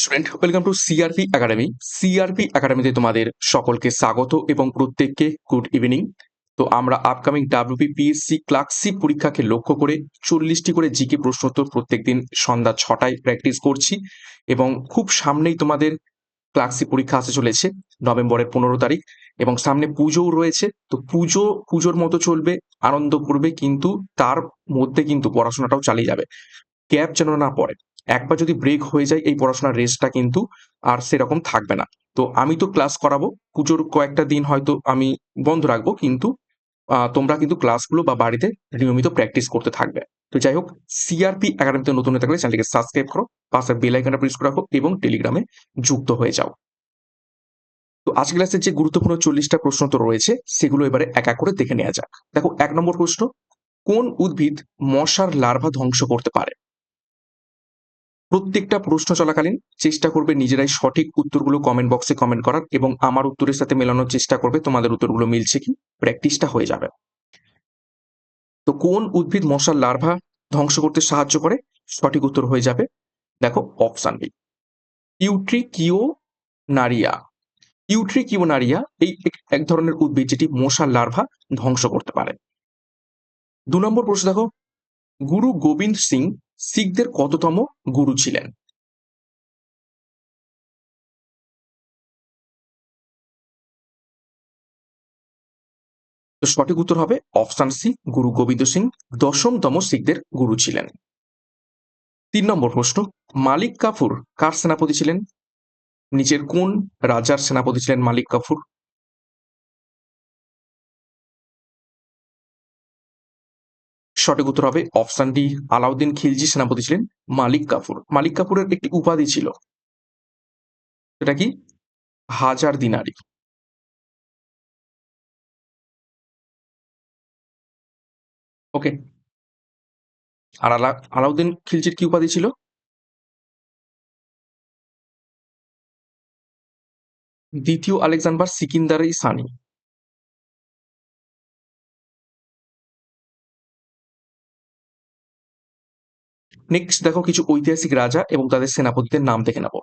Student welcome to CRP academy CRP একাডেমিতে তোমাদের সকলকে স্বাগত এবং প্রত্যেককে গুড ইভিনিং তো আমরা আপকামিং ডাব্লিউপি পিএসসি ক্লার্কশিপ পরীক্ষাকে লক্ষ্য করে চল্লিশটি করে জিকে প্রশ্নোত্তর প্রত্যেকদিন সন্ধ্যা ছটায় প্র্যাকটিস করছি এবং খুব সামনেই তোমাদের ক্লার্কশিপ পরীক্ষা আসতে চলেছে নভেম্বরের পনেরো তারিখ এবং সামনে পুজোও রয়েছে। তো পুজো, পুজোর মতো চলবে, আনন্দ করবে, কিন্তু তার মধ্যে কিন্তু পড়াশোনাটাও চালিয়ে যাবে। গ্যাপ যেন না পড়ে। একবার যদি ব্রেক হয়ে যায়, এই পড়াশোনার রেসটা কিন্তু আর সেরকম থাকবে না। তো আমি তো ক্লাস করাবো, পুজোর কয়েকটা দিন হয়তো আমি বন্ধ রাখব, কিন্তু তোমরা কিন্তু ক্লাসগুলো বা বাড়িতে নিয়মিত প্র্যাকটিস করতে থাকবে। তো যাই হোক সিআরপি একাডেমিতে নতুন হয়ে থাকলে চ্যানেলকে সাবস্ক্রাইব করো, পাশের বেল আইকনটা প্রেস করে রাখো এবং টেলিগ্রামে যুক্ত হয়ে যাও। তো আজকের ক্লাসের যে গুরুত্বপূর্ণ চল্লিশটা প্রশ্ন তো রয়েছে, সেগুলো এবারে এক এক করে দেখে নেওয়া যাক। দেখো, এক নম্বর প্রশ্ন, কোন উদ্ভিদ মশার লার্ভা ধ্বংস করতে পারে? প্রত্যেকটা প্রশ্ন চলাকালীন চেষ্টা করবে নিজেরাই সঠিক উত্তরগুলো কমেন্ট বক্সে কমেন্ট করার এবং আমার উত্তরের সাথে মেলানোর চেষ্টা করবে, তোমাদের উত্তরগুলো মিলছে কি? প্র্যাকটিসটা হয়ে যাবে। তো কোন উদ্ভিদ মশার লার্ভা ধ্বংস করতে সাহায্য করে? সঠিক উত্তর হয়ে যাবে, দেখো অপশান বি ইউট্রিকিও নারিয়া ইউট্রিকিও নারিয়া এই এক- এক ধরনের উদ্ভিদ যেটি মশার লার্ভা ধ্বংস করতে পারে। দু নম্বর প্রশ্ন দেখো, গুরু গোবিন্দ সিং শিখদের কততম গুরু ছিলেন? তো সঠিক উত্তর হবে অপশান সি, গুরু গোবিন্দ সিং, দশমতম শিখদের গুরু ছিলেন। তিন নম্বর প্রশ্ন, মালিক কাফুর কার সেনাপতি ছিলেন? নিচের কোন রাজার সেনাপতি ছিলেন মালিক কাফুর? সঠিক উত্তর হবে অপশান ডি, আলাউদ্দিন খিলজি, সেনাপতি ছিলেন মালিক কাপুর। মালিক কাপুরের একটি উপাধি ছিল। সেটা কি? হাজার দিনারি। ওকে। আর আলা, আলাউদ্দিন খিলজির কি উপাধি ছিল? দ্বিতীয় আলেকজান্ডার সিকিন্দার সানি। নেক্সট দেখো কিছু ঐতিহাসিক রাজা এবং তাদের সেনাপতিদের নাম দেখে নেব।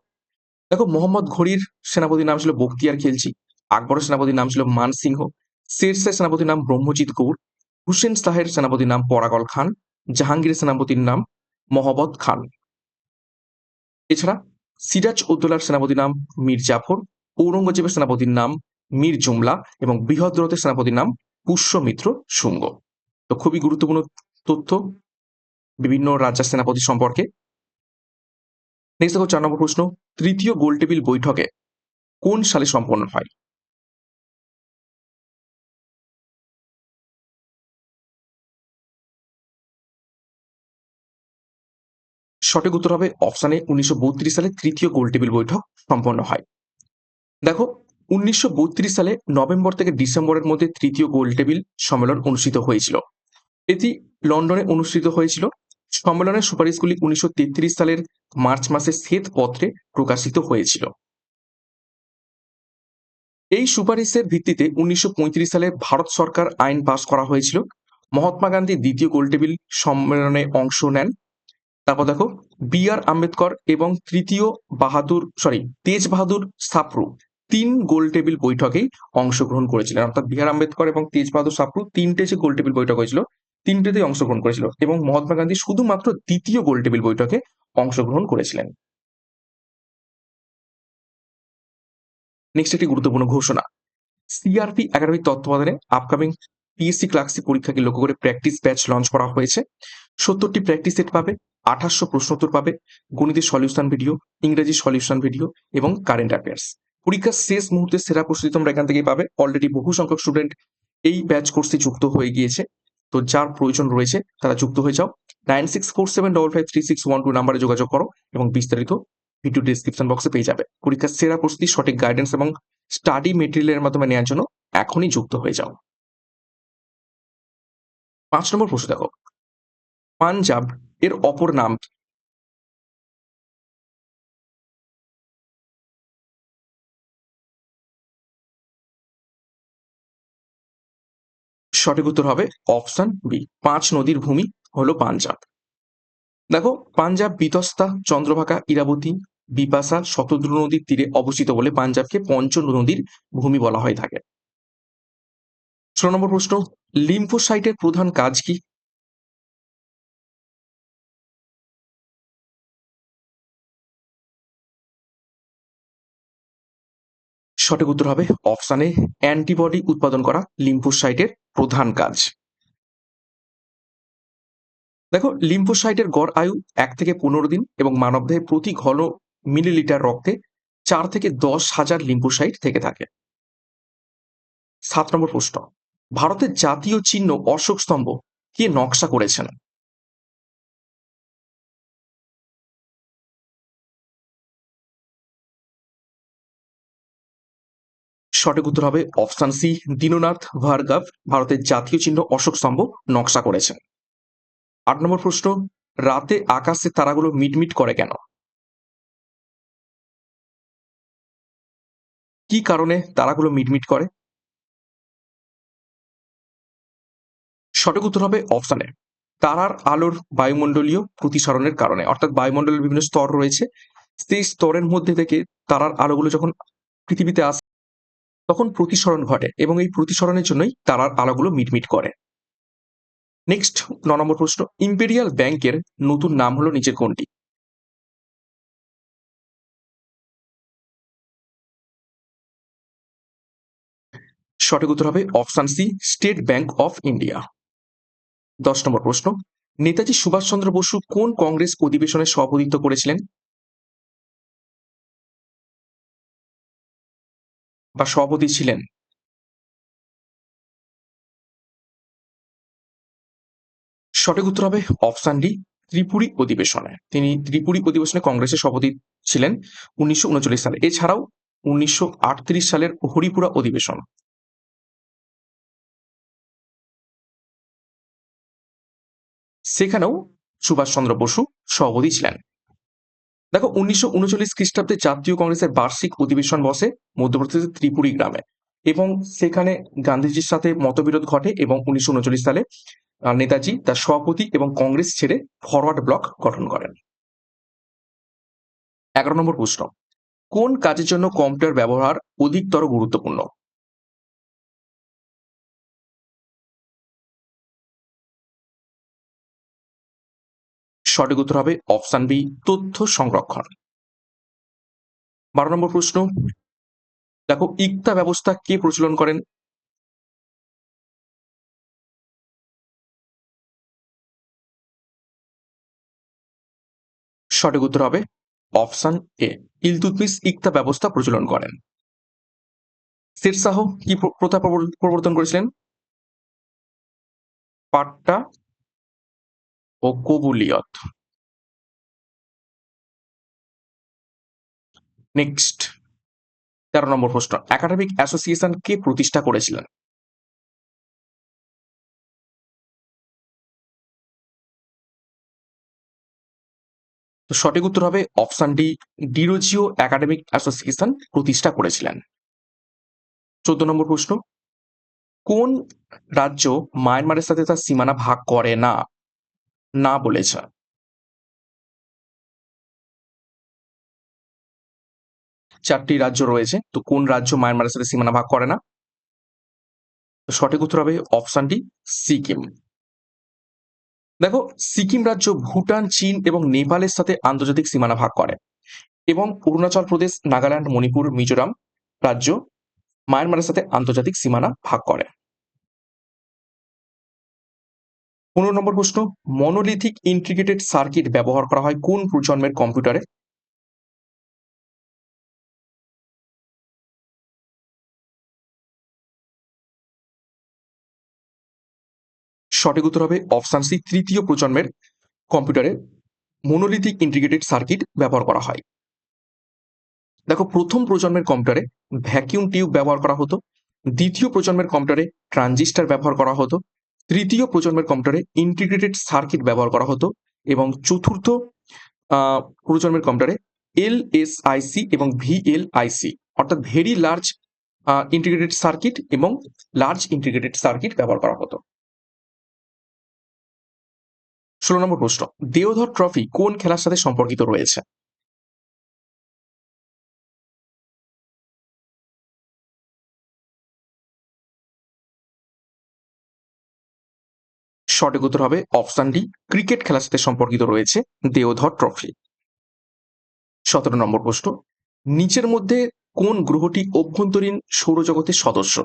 দেখো, মোহাম্মদ ঘড়ির সেনাপতির নাম ছিল বখতিয়ার খিলজি, আকবরের সেনাপতির নাম ছিল মানসিংহ শেরশাহ সেনাপতির নাম ব্রহ্মজিৎ গৌর হুসেন শাহের সেনাপতির নাম পরাগল খান, জাহাঙ্গীরের সেনাপতির নাম মহম্মদ খান। এছাড়া সিরাজ উদ্দৌলার সেনাপতির নাম মীর জাফর, ঔরঙ্গজেবের সেনাপতির নাম মীর জুমলা এবং বৃহদ্রথের সেনাপতির নাম পুষ্যমিত্র শুঙ্গ। তো খুবই গুরুত্বপূর্ণ তথ্য। বিভিন্ন রাজার সেনাপতি সম্পর্কে। নেক্সট দেখো চার নম্বর প্রশ্ন, তৃতীয় গোলটেবিল বৈঠকে কোন সালে সম্পন্ন হয়? সঠিক উত্তর হবে অপশানে উনিশশো বত্রিশ সালে তৃতীয় গোলটেবিল বৈঠক সম্পন্ন হয়। দেখো, উনিশশো বত্রিশ সালে নভেম্বর থেকে ডিসেম্বরের মধ্যে তৃতীয় গোলটেবিল সম্মেলন অনুষ্ঠিত হয়েছিল। এটি লন্ডনে অনুষ্ঠিত হয়েছিল। সম্মেলনের সুপারিশগুলি উনিশশো তেত্রিশ সালের মার্চ মাসে শ্বেতপত্রে প্রকাশিত হয়েছিল। এই সুপারিশের ভিত্তিতে উনিশশো পঁয়ত্রিশ সালে ভারত সরকার আইন পাশ করা হয়েছিল। মহাত্মা গান্ধী দ্বিতীয় গোলটেবিল সম্মেলনে অংশ নেন। তারপর দেখো, বি আর আম্বেদকর এবং তৃতীয় বাহাদুর সরি তেজ বাহাদুর সাপ্রু তিন গোলটেবিল বৈঠকেই অংশগ্রহণ করেছিলেন। অর্থাৎ বি আর আম্বেদকর এবং তেজ বাহাদুর সাপ্রু তিনটে যে গোলটেবিল বৈঠক হয়েছিল তিনটেতেই অংশগ্রহণ করেছিল এবং মহাত্মা গান্ধী শুধুমাত্র দ্বিতীয় গোলটেবিল বৈঠকে অংশগ্রহণ করেছিলেন। নেক্সট একটি গুরুত্বপূর্ণ ঘোষণা। সিআরপি একাডেমিক তত্ত্বাবধানে আপকামিং পিএসসি ক্লাসি পরীক্ষাকে লক্ষ্য করে প্র্যাকটিস ব্যাচ লঞ্চ করা হয়েছে। সত্তরটি প্র্যাকটিস সেট পাবে, আঠাশশো প্রশ্নোত্তর পাবে, গণিতের সলিউশন ভিডিও, ইংরেজি সলিউশন ভিডিও এবং কারেন্ট অ্যাফেয়ার্স পরীক্ষার শেষ মুহূর্তে সেরা প্রস্তুতি তোমরা এখান থেকেই পাবে। অলরেডি বহু সংখ্যক স্টুডেন্ট এই ব্যাচ কোর্সে যুক্ত হয়ে গিয়েছে। তো যার প্রয়োজন রয়েছে, তারা যুক্ত হয়ে যাও। Nine six four seven double five three six one two নাম্বারে যোগাযোগ করো এবং বিস্তারিত ভিডিও ডিসক্রিপশন বক্সে পেয়ে যাবে। পরীক্ষার সেরা প্রস্তুতি, সঠিক গাইডেন্স এবং স্টাডি মেটেরিয়ালের মাধ্যমে নেওয়ার জন্য এখনই যুক্ত হয়ে যাও। পাঁচ নম্বর প্রশ্ন দেখো। পাঞ্জাব এর অপর নাম কি? সঠিক উত্তর হবে অপশন বি। পাঁচ নদীর ভূমি হলো পাঞ্জাব। দেখো, পাঞ্জাব বিতস্তা, চন্দ্রভাগা, ইরাবতী, বিপাশা, শতদ্রু নদীর তীরে অবস্থিত বলে পাঞ্জাবকে পঞ্চ নদীর ভূমি বলা হয়ে থাকে। ছ নম্বর প্রশ্ন, লিম্ফোসাইটের প্রধান কাজ কি? সঠিক উত্তর হবে অপশানে অ্যান্টিবডি উৎপাদন করা লিম্ফোসাইটের প্রধান কাজ। দেখো, লিম্ফোসাইটের গড় আয়ু এক থেকে পনেরো দিন এবং মানবদেহে প্রতি ঘন মিলিলিটার রক্তে চার থেকে দশ হাজার লিম্ফোসাইট থেকে থাকে। সাত নম্বর প্রশ্ন, ভারতের জাতীয় চিহ্ন অশোক স্তম্ভ কে নকশা করেছেন? সঠিক উত্তর হবে অপশান সি, দীননাথ ভার্গব, ভারতের জাতীয় চিহ্ন অশোক স্তম্ভ নকশা করেছেন আট নম্বর প্রশ্ন, রাতে আকাশে তারাগুলো মিটমিট করে কেন? কি কারণে তারাগুলো মিটমিট করে? সঠিক উত্তর হবে অপশানে তারার আলোর বায়ুমণ্ডলীয় প্রতিসরণের কারণে। অর্থাৎ বায়ুমণ্ডলের বিভিন্ন স্তর রয়েছে। সেই স্তরের মধ্যে থেকে তারার আলোগুলো যখন পৃথিবীতে আসে তখন প্রতিসরণ ঘটে এবং এই প্রতিসরণের জন্যই তারার আলোগুলো মিটমিট করে। নেক্সট ন নম্বর প্রশ্ন ইম্পেরিয়াল ব্যাংকের নতুন নাম হলো নিচের কোনটি? সঠিক উত্তর হবে option C state bank of India দশ নম্বর প্রশ্ন, নেতাজি সুভাষচন্দ্র বসু কোন কংগ্রেস অধিবেশনে সভাপতিত্ব করেছিলেন? বা সভাপতি ছিলেন। সঠিক উত্তর হবে অপশান ডি, ত্রিপুরী অধিবেশনে। তিনি ত্রিপুরী অধিবেশনে কংগ্রেসের সভাপতি ছিলেন উনিশশো উনচল্লিশ সালে। এছাড়াও উনিশশো আটত্রিশ সালের হরিপুরা অধিবেশন। সেখানেও সুভাষচন্দ্র বসু সভাপতি ছিলেন। দেখো, উনিশশো উনচল্লিশ খ্রিস্টাব্দে জাতীয় কংগ্রেসের বার্ষিক অধিবেশন বসে মধ্যপ্রদেশের ত্রিপুরী গ্রামে এবং সেখানে গান্ধীজির সাথে মতবিরোধ ঘটে এবং উনিশশো উনচল্লিশ সালে নেতাজি তার সভাপতি এবং কংগ্রেস ছেড়ে ফরওয়ার্ড ব্লক গঠন করেন। এগারো নম্বর প্রশ্ন, কোন কাজের জন্য কম্পিউটার ব্যবহার অধিকতর গুরুত্বপূর্ণ? সঠিক উত্তর হবে অপশান বি, তথ্য সংরক্ষণ। বারো নম্বর প্রশ্ন। দেখো, ইকতা ব্যবস্থা কে প্রচলন করেন? সঠিক উত্তর হবে অপশান এ ইলতুতমিস ইকতা ব্যবস্থা প্রচলন করেন। শেরশাহ কি প্রথা প্রবর্তন করেছিলেন? পাট্টা ও কবুলিয়ত। নেক্সট তেরো নম্বর প্রশ্ন। একাডেমিক অ্যাসোসিয়েশন কে প্রতিষ্ঠা করেছিলেন? সঠিক উত্তর হবে option D, Derozio academic association প্রতিষ্ঠা করেছিলেন। চোদ্দ নম্বর প্রশ্ন, কোন রাজ্য মায়ানমারের সাথে তার সীমানা ভাগ করে না? না বলেছে। চারটি রাজ্য রয়েছে, তো কোন রাজ্য মায়ানমারের সাথে সীমানা ভাগ করে না? সঠিক উত্তর হবে অপশন ডি, সিকিম। দেখো, সিকিম রাজ্য ভুটান, চীন এবং নেপালের সাথে আন্তর্জাতিক সীমানা ভাগ করে এবং অরুণাচল প্রদেশ, নাগাল্যান্ড, মণিপুর, মিজোরাম রাজ্য মায়ানমারের সাথে আন্তর্জাতিক সীমানা ভাগ করে। পনেরো নম্বর প্রশ্ন মনোলিথিক ইন্টিগ্রেটেড সার্কিট ব্যবহার করা হয় কোন প্রজন্মের কম্পিউটারে? সঠিক উত্তর হবে অপশান সি তৃতীয় প্রজন্মের কম্পিউটারে মনোলিথিক ইন্টিগ্রেটেড সার্কিট ব্যবহার করা হয়। দেখো, প্রথম প্রজন্মের কম্পিউটারে ভ্যাকিউম টিউব ব্যবহার করা হতো, দ্বিতীয় প্রজন্মের কম্পিউটারে ট্রানজিস্টার ব্যবহার করা হতো তৃতীয় প্রজন্মের কম্পিউটারে ইন্টিগ্রেটেড সার্কিট ব্যবহার করা হতো এবং চতুর্থ প্রজন্মের কম্পিউটারে এল এস আইসি এবং ভিএলআইসি অর্থাৎ ভেরি লার্জ ইন্টিগ্রেটেড সার্কিট এবং লার্জ ইন্টিগ্রেটেড সার্কিট ব্যবহার করা হতো। ষোলো নম্বর প্রশ্ন, দেওধর ট্রফি কোন খেলার সাথে সম্পর্কিত রয়েছে? সঠিক উত্তর হবে অপশন ডি, ক্রিকেট খেলার সাথে সম্পর্কিত রয়েছে দেওধর ট্রফি। সতেরো নম্বর প্রশ্ন, নিচের মধ্যে কোন গ্রহটি অভ্যন্তরীণ সৌরজগতের সদস্য?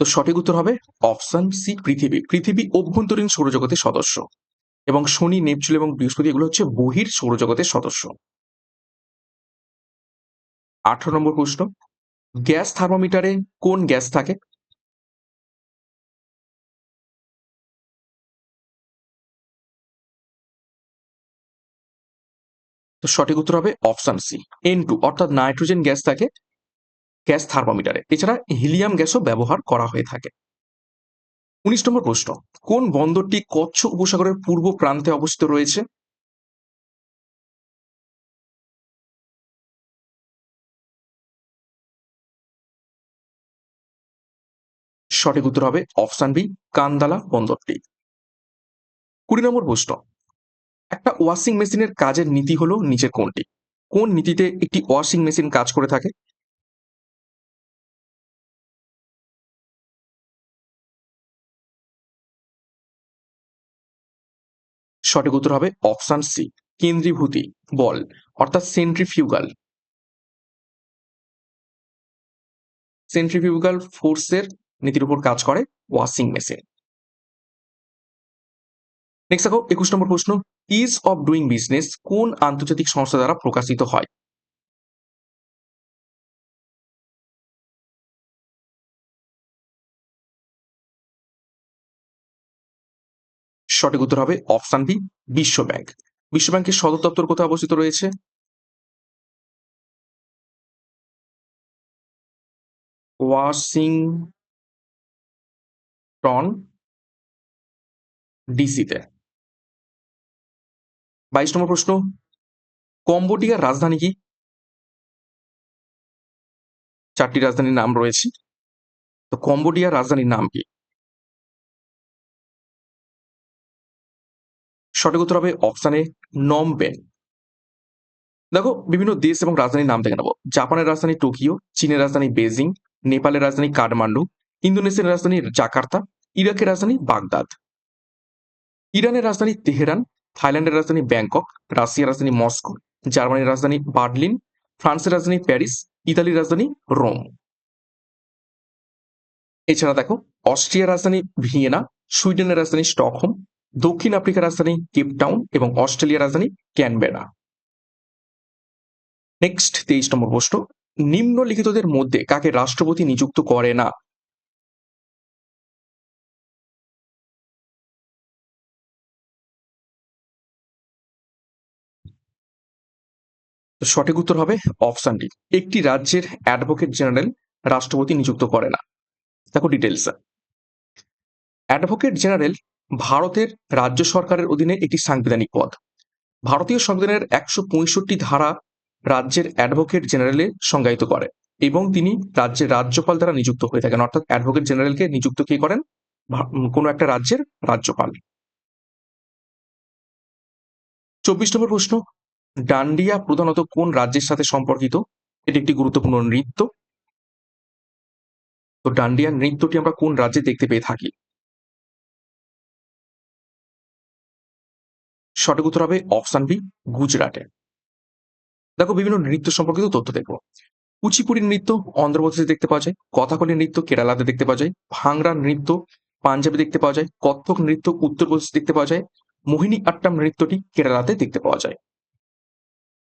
তো সঠিক উত্তর হবে অপশন সি, পৃথিবী। পৃথিবী অভ্যন্তরীণ সৌরজগতের সদস্য। এবং শনি, নেপচুন এবং বৃহস্পতি এগুলো হচ্ছে বহির সৌরজগতের সদস্য। আঠারো নম্বর প্রশ্ন, গ্যাস থার্মোমিটারে কোন গ্যাস থাকে? তো সঠিক উত্তর হবে অপশন সি এন টু অর্থাৎ নাইট্রোজেন গ্যাস থাকে গ্যাস থার্মোমিটারে। এছাড়া হিলিয়াম গ্যাসও ব্যবহার করা হয়ে থাকে। উনিশ নম্বর প্রশ্ন, কোন বন্দরটি কচ্ছ উপসাগরের পূর্ব প্রান্তে অবস্থিত রয়েছে? সঠিক উত্তর হবে অপশন বি, কান্দালা বন্দরটি। কুড়ি নম্বর প্রশ্ন, একটা ওয়াশিং মেশিনের কাজের নীতি হলো নিচের কোনটি কোন নীতিতে একটি ওয়াশিং মেশিন কাজ করে থাকে? সঠিক উত্তর হবে অপশান সি, কেন্দ্রীভূতি, বল, অর্থাৎ সেন্ট্রিফিউগাল সেন্ট্রিফিউগাল ফোর্সের নীতির উপর কাজ করে ওয়াশিং মেশিন নেক্সট দেখো, একুশ নম্বর প্রশ্ন ইজ অফ ডুইং বিজনেস কোন আন্তর্জাতিক সংস্থা দ্বারা প্রকাশিত হয়? সঠিক উত্তর হবে অপশন বি বিশ্ব ব্যাংক বিশ্ব ব্যাংকের সদর দপ্তর কোথায় অবস্থিত রয়েছে? ওয়াশিংটন, ডিসিতে। বাইশ নম্বর প্রশ্ন, কম্বোডিয়ার রাজধানী কি? চারটি রাজধানীর নাম রয়েছে। তো কম্বোডিয়ার রাজধানীর নাম কি? সঠিক উত্তর হবে অপশানে নমবেন। দেখো, বিভিন্ন দেশ এবং রাজধানীর নাম দেখে নেব। জাপানের রাজধানী টোকিও, চীনের রাজধানী বেজিং নেপালের রাজধানী কাঠমান্ডু, ইন্দোনেশিয়ার রাজধানী জাকার্তা, ইরাকের রাজধানী বাগদাদ। ইরানের রাজধানী তেহরান, থাইল্যান্ডের রাজধানী ব্যাংকক, রাশিয়ার রাজধানী মস্কো, জার্মানির রাজধানী বার্লিন, ফ্রান্সের রাজধানী প্যারিস, ইতালির রাজধানী রোম। এছাড়া দেখো, অস্ট্রিয়ার রাজধানী ভিয়েনা, সুইডেনের রাজধানী স্টকহোম দক্ষিণ আফ্রিকার রাজধানী কেপটাউন এবং অস্ট্রেলিয়ার রাজধানী ক্যানবেরা। নেক্সট তেইশ নম্বর প্রশ্ন, নিম্নলিখিতদের মধ্যে কাকে রাষ্ট্রপতি নিযুক্ত করে না? সঠিক উত্তর হবে অপশন ডি। একটি রাজ্যের অ্যাডভোকেট জেনারেল রাষ্ট্রপতি নিযুক্ত করে না। দেখো ডিটেলস অ্যাডভোকেট জেনারেল ভারতের রাজ্য সরকারের অধীনে একটি সাংবিধানিক পদ। ভারতীয় সংবিধানের একশো পঁয়ষট্টি ধারা রাজ্যের অ্যাডভোকেট জেনারেলে সংজ্ঞায়িত করে এবং তিনি রাজ্যের রাজ্যপাল দ্বারা নিযুক্ত হয়ে থাকেন। অর্থাৎ অ্যাডভোকেট জেনারেলকে নিযুক্ত কে করেন? কোনো একটা রাজ্যের রাজ্যপাল। চব্বিশ নম্বর প্রশ্ন, ডান্ডিয়া প্রধানত কোন রাজ্যের সাথে সম্পর্কিত? এটি একটি গুরুত্বপূর্ণ নৃত্য। তো ডান্ডিয়া নৃত্যটি আমরা কোন রাজ্যে দেখতে পেয়ে থাকি? সঠিক উত্তর হবে অপশন বি, গুজরাটে। দেখো, বিভিন্ন নৃত্য সম্পর্কিত তথ্য দেখব। কুচিপুড়ির নৃত্য অন্ধ্রপ্রদেশে দেখতে পাওয়া যায় কথাকলি নৃত্য কেরালাতে দেখতে পাওয়া যায় ভাংরা নৃত্য পাঞ্জাবে দেখতে পাওয়া যায়, কত্থক নৃত্য উত্তরপ্রদেশে দেখতে পাওয়া যায়, মোহিনী আট্টাম নৃত্যটি কেরালাতে দেখতে পাওয়া যায়।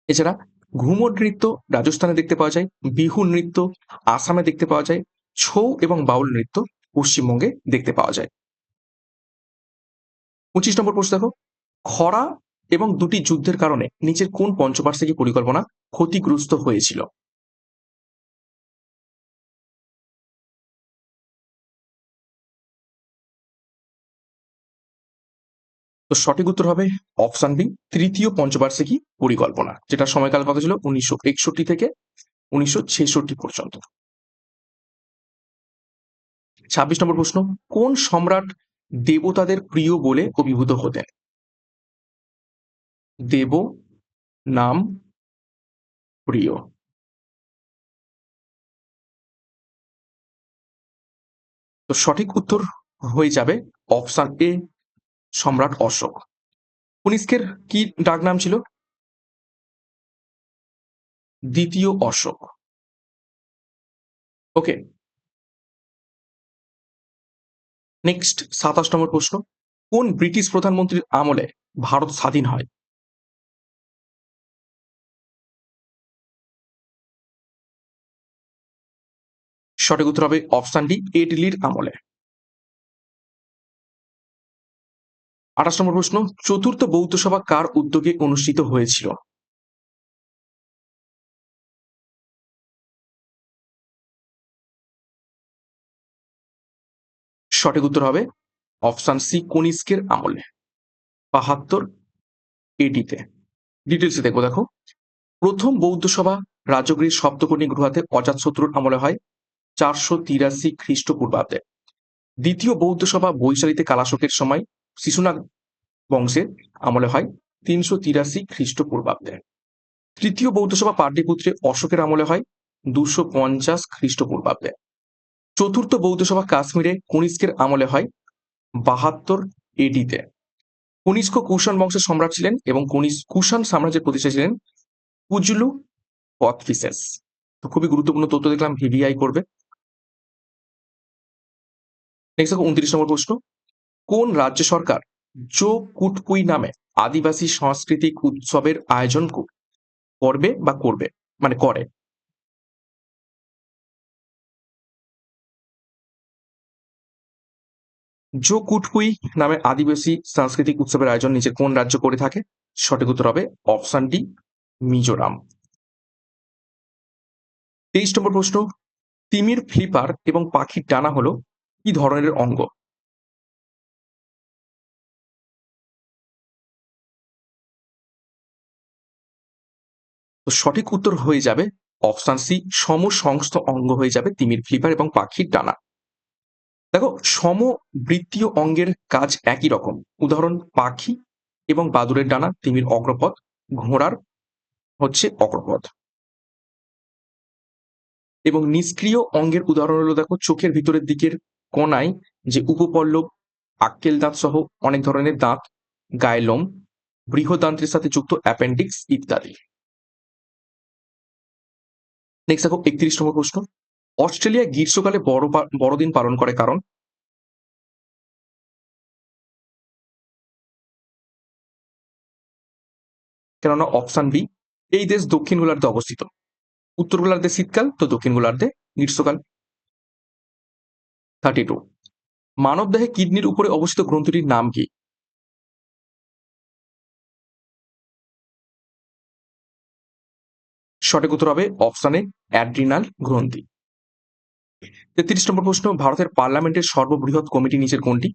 এছাড়া ঘুমর নৃত্য রাজস্থানে দেখতে পাওয়া যায়, বিহু নৃত্য আসামে দেখতে পাওয়া যায়, ছৌ এবং বাউল নৃত্য পশ্চিমবঙ্গে দেখতে পাওয়া যায়। পঁচিশ নম্বর প্রশ্ন দেখো খরা এবং দুটি যুদ্ধের কারণে নিচের কোন পঞ্চবার্ষিকী পরিকল্পনা ক্ষতিগ্রস্ত হয়েছিল? তো সঠিক উত্তর হবে অপশন বি, তৃতীয় পঞ্চবার্ষিকী পরিকল্পনা, যেটা সময়কাল কত ছিল? উনিশশো একষট্টি থেকে উনিশশো ছেষট্টি পর্যন্ত। ছাব্বিশ নম্বর প্রশ্ন, কোন সম্রাট দেবতাদের প্রিয় বলে অভিভূত হতেন? দেব নাম প্রিয়। তো সঠিক উত্তর হয়ে যাবে অপশন এ, সম্রাট অশোক। কনিষ্কের কি ডাক নাম ছিল? দ্বিতীয় অশোক। ওকে। নেক্সট সাতাশ নম্বর প্রশ্ন, কোন ব্রিটিশ প্রধানমন্ত্রীর আমলে ভারত স্বাধীন হয়? সঠিক উত্তর হবে অপশন ডি এডলির আমলে। আঠাশ নম্বর প্রশ্ন, চতুর্থ বৌদ্ধ সভা কার উদ্যোগে অনুষ্ঠিত হয়েছিল? সঠিক উত্তর হবে অপশন সি কনিষ্কের আমলে। বাহাত্তর এডিতে ডিটেলসে দেখো দেখো। প্রথম বৌদ্ধ সভা রাজগৃহ সপ্তকর্ণী গুহাতে অজাতশত্রুর আমলে হয়। চারশো তিরাশি খ্রিস্টপূর্বাব্দে। দ্বিতীয় বৌদ্ধ সভা বৈশালীতে কালাশোকের সময় শিশুনাগ বংশের আমলে হয় তিনশো তিরাশি খ্রিস্টপূর্বাব্দে। তৃতীয় বৌদ্ধ সভা পাটলিপুত্রে অশোকের আমলে হয় দুশো পঞ্চাশ খ্রিস্টপূর্বাব্দে। চতুর্থ বৌদ্ধ সভা কাশ্মীরে কনিষ্কের আমলে হয় বাহাত্তর এডিতে। কনিষ্ক কুষাণ বংশের সম্রাট ছিলেন এবং কুষাণ সাম্রাজ্যের প্রতিষ্ঠা ছিলেন কুজলু পথফিসেস তো খুবই গুরুত্বপূর্ণ তথ্য দেখলাম, ভিভিআই করবে। নেক্সট দেখো উনত্রিশ নম্বর প্রশ্ন। কোন রাজ্য সরকার জো কুটকুই নামে আদিবাসী সাংস্কৃতিক উৎসবের আয়োজন করবে বা করবে? মানে করে। জো কুটকুই নামে আদিবাসী সাংস্কৃতিক উৎসবের আয়োজন নিচে কোন রাজ্য করে থাকে? সঠিক উত্তর হবে অপশন ডি, মিজোরাম। তেইশ নম্বর প্রশ্ন, তিমির ফ্লিপার এবং পাখির ডানা হলো কি ধরনের অঙ্গ? সঠিক উত্তর হয়ে যাবে অপশন সি, সমসংস্থ অঙ্গ হয়ে যাবে তিমির ফ্লিপার এবং পাখির ডানা। দেখো, সমবৃত্তীয় অঙ্গের কাজ একই রকম। উদাহরণ, পাখি এবং বাদুরের ডানা তিমির অগ্রপথ, ঘোড়ার হচ্ছে অগ্রপথ। এবং নিষ্ক্রিয় অঙ্গের উদাহরণ হলো, দেখো, চোখের ভিতরের দিকের কোনায় যে উপপল্লব, আক্কেল দাঁত সহ অনেক ধরনের দাঁত গায়লম বৃহদান্ত্রের সাথে যুক্ত অ্যাপেন্ডিক্স ইত্যাদি। নেক্সট দেখো, একত্রিশ নম্বর প্রশ্ন। অস্ট্রেলিয়া গ্রীষ্মকালে বড় বড়দিন পালন করে কারণ? কেননা অপশান বি, এই দেশ দক্ষিণ গোলার্ধে অবস্থিত। উত্তর গোলার্ধে শীতকাল, তো দক্ষিণ গোলার্ধে গ্রীষ্মকাল। Thirty two. মানবদেহে কিডনির উপরে অবস্থিত গ্রন্থটির নাম কি? সঠিক উত্তর হবে অপশানে অ্যাড্রিনাল গ্রন্থি। তেত্রিশ নম্বর প্রশ্ন, ভারতের পার্লামেন্টের সর্ববৃহৎ কমিটি নিচের কোনটি?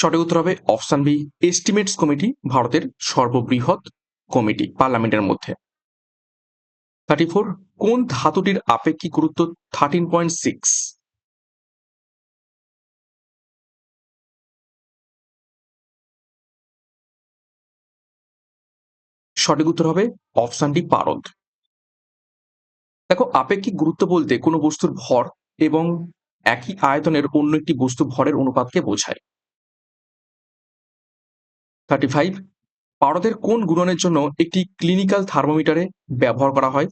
সঠিক উত্তর হবে অপশন বি এস্টিমেটস কমিটি ভারতের সর্ববৃহৎ কমিটি পার্লামেন্টের মধ্যে। থার্টি ফোর কোন ধাতুটির আপেক্ষিক গুরুত্ব থার্টিন পয়েন্ট সিক্স সঠিক উত্তর হবে অপশানটি পারদ। দেখো, আপেক্ষিক গুরুত্ব বলতে কোনো বস্তুর ভর এবং একই আয়তনের অন্য একটি বস্তু ভরের অনুপাতকে বোঝায়। থার্টি ফাইভ পারদের কোন গুণনের জন্য একটি ক্লিনিক্যাল থার্মোমিটারে ব্যবহার করা হয়?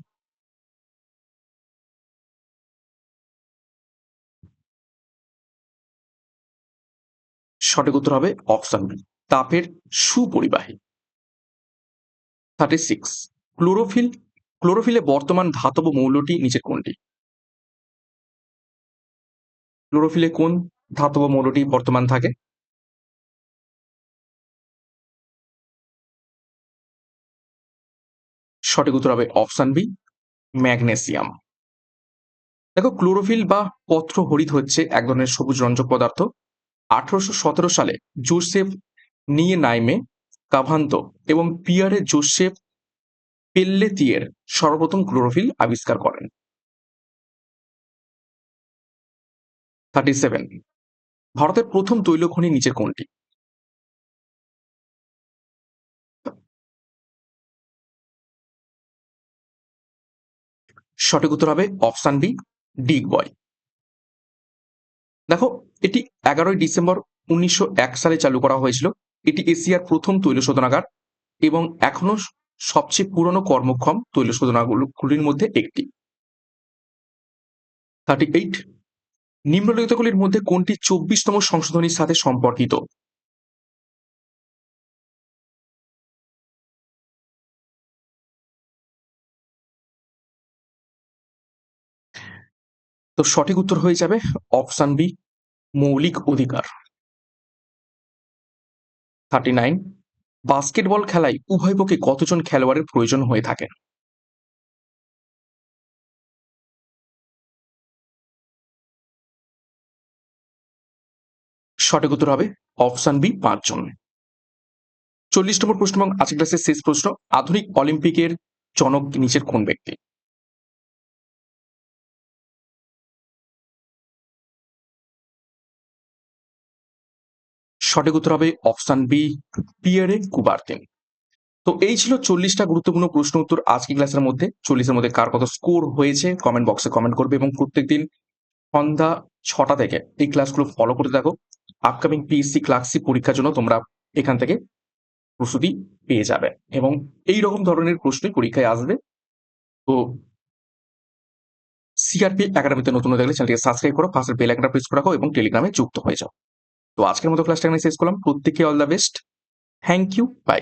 সঠিক উত্তর হবে অপশন বি, তাপের সুপরিবাহী। থার্টি সিক্স ক্লোরোফিল ক্লোরোফিলে বর্তমান ধাতব মৌলটি নিচে কোনটি? ক্লোরোফিলে কোন ধাতব মৌলটি বর্তমান থাকে? সঠিক উত্তর হবে অপশান বি, ম্যাগনেসিয়াম। দেখো, ক্লোরোফিল বা পত্র হরিত হচ্ছে এক ধরনের সবুজ রঞ্জক পদার্থ। আঠারোশো সতেরো সালে জোসেফ নিয়ে নাইমে কাভান্ত এবং পিয়ারে জোসেফ পেল্লেতিয়ের সর্বপ্রথম ক্লোরোফিল আবিষ্কার করেন। থার্টি সেভেন, ভারতের প্রথম তৈল খনি নিচে কোনটি? সঠিক উত্তর হবে অপশান বি ডিগ বয় দেখো, এটি এগারোই ডিসেম্বর উনিশশো এক সালে চালু করা হয়েছিল। এটি এশিয়ার প্রথম তৈল শোধনাগার এবং এখনও সবচেয়ে পুরনো কর্মক্ষম তৈল শোধনাগারগুলির মধ্যে একটি। থার্টি এইট নিম্নলিখিতগুলির মধ্যে কোনটি চব্বিশতম সংশোধনীর সাথে সম্পর্কিত? তো সঠিক উত্তর হয়ে যাবে অপশান বি, মৌলিক অধিকার। থার্টি নাইন বাস্কেটবল খেলায় উভয় পক্ষে কতজন খেলোয়াড়ের প্রয়োজন হয়ে থাকে? সঠিক উত্তর হবে অপশান বি, পাঁচজন। চল্লিশ নম্বর প্রশ্ন এবং আজকের ক্লাসের শেষ প্রশ্ন, আধুনিক অলিম্পিকের জনক নিচের কোন ব্যক্তি? সঠিক উত্তর হবে অপশান বি, পিয়ারে কুবার্তেন। তো এই ছিল চল্লিশটা গুরুত্বপূর্ণ প্রশ্ন উত্তর আজকে ক্লাসের মধ্যে। চল্লিশের মধ্যে কার কত স্কোর হয়েছে কমেন্ট বক্সে কমেন্ট করবে এবং প্রত্যেকদিন সন্ধ্যা ছটা থেকে এই ক্লাসগুলো ফলো করতে থাকো। আপকামিং পিএসসি ক্লাসি পরীক্ষার জন্য তোমরা এখান থেকে প্রস্তুতি পেয়ে যাবে এবং এই রকম ধরনের প্রশ্নই পরীক্ষায় আসবে। তো সিআরপি একাডেমিতে নতুন থাকলে চ্যানেলটিকে সাবস্ক্রাইব করো, পাশের বেল আইকনটা প্রেস করে রাখো এবং টেলিগ্রামে যুক্ত হয়ে যাও। তো আজকের মতো ক্লাসটা এখানে শেষ করলাম। প্রত্যেকে all the best thank you bye